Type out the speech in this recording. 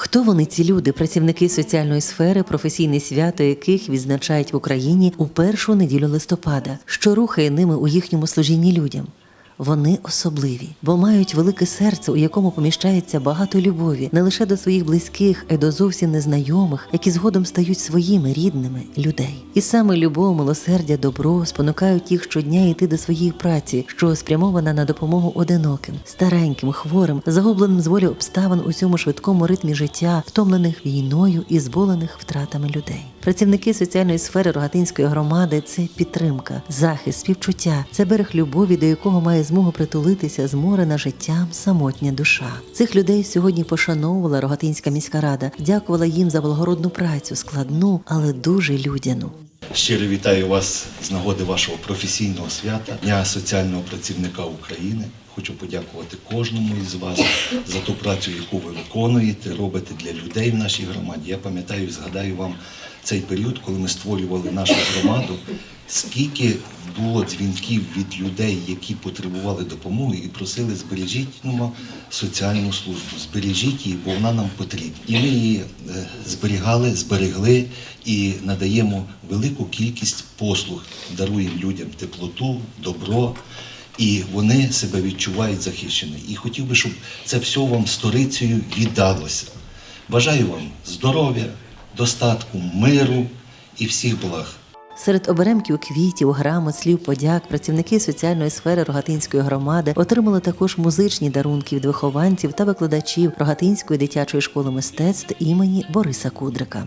Хто вони ці люди, працівники соціальної сфери, професійне свято яких відзначають в Україні у першу неділю листопада, що рухає ними у їхньому служінні людям? Вони особливі, бо мають велике серце, у якому поміщається багато любові не лише до своїх близьких, а й до зовсім незнайомих, які згодом стають своїми рідними людей. І саме любов, милосердя, добро спонукають їх щодня йти до своєї праці, що спрямована на допомогу одиноким, стареньким, хворим, загубленим з волі обставин у цьому швидкому ритмі життя, втомлених війною і зболених втратами людей. Працівники соціальної сфери Рогатинської громади це підтримка, захист, співчуття, це берег любові, до якого має змогу притулитися зморена життям самотня душа. Цих людей сьогодні пошановувала Рогатинська міська рада, дякувала їм за благородну працю, складну, але дуже людяну. Щиро вітаю вас з нагоди вашого професійного свята, Дня соціального працівника України. Хочу подякувати кожному із вас за ту працю, яку ви виконуєте, робите для людей в нашій громаді. Я пам'ятаю, згадаю вам цей період, коли ми створювали нашу громаду. Скільки було дзвінків від людей, які потребували допомоги і просили збережіть ну, соціальну службу, збережіть її, бо вона нам потрібна. І ми її е, зберігали, зберегли і надаємо велику кількість послуг, даруємо людям теплоту, добро, і вони себе відчувають захищеними. І хотів би, щоб це все вам сторицею віддалося. Бажаю вам здоров'я, достатку, миру і всіх благ. Серед оберемків квітів, грамот, слів подяк, працівники соціальної сфери Рогатинської громади отримали також музичні дарунки від вихованців та викладачів Рогатинської дитячої школи мистецтв імені Бориса Кудрика.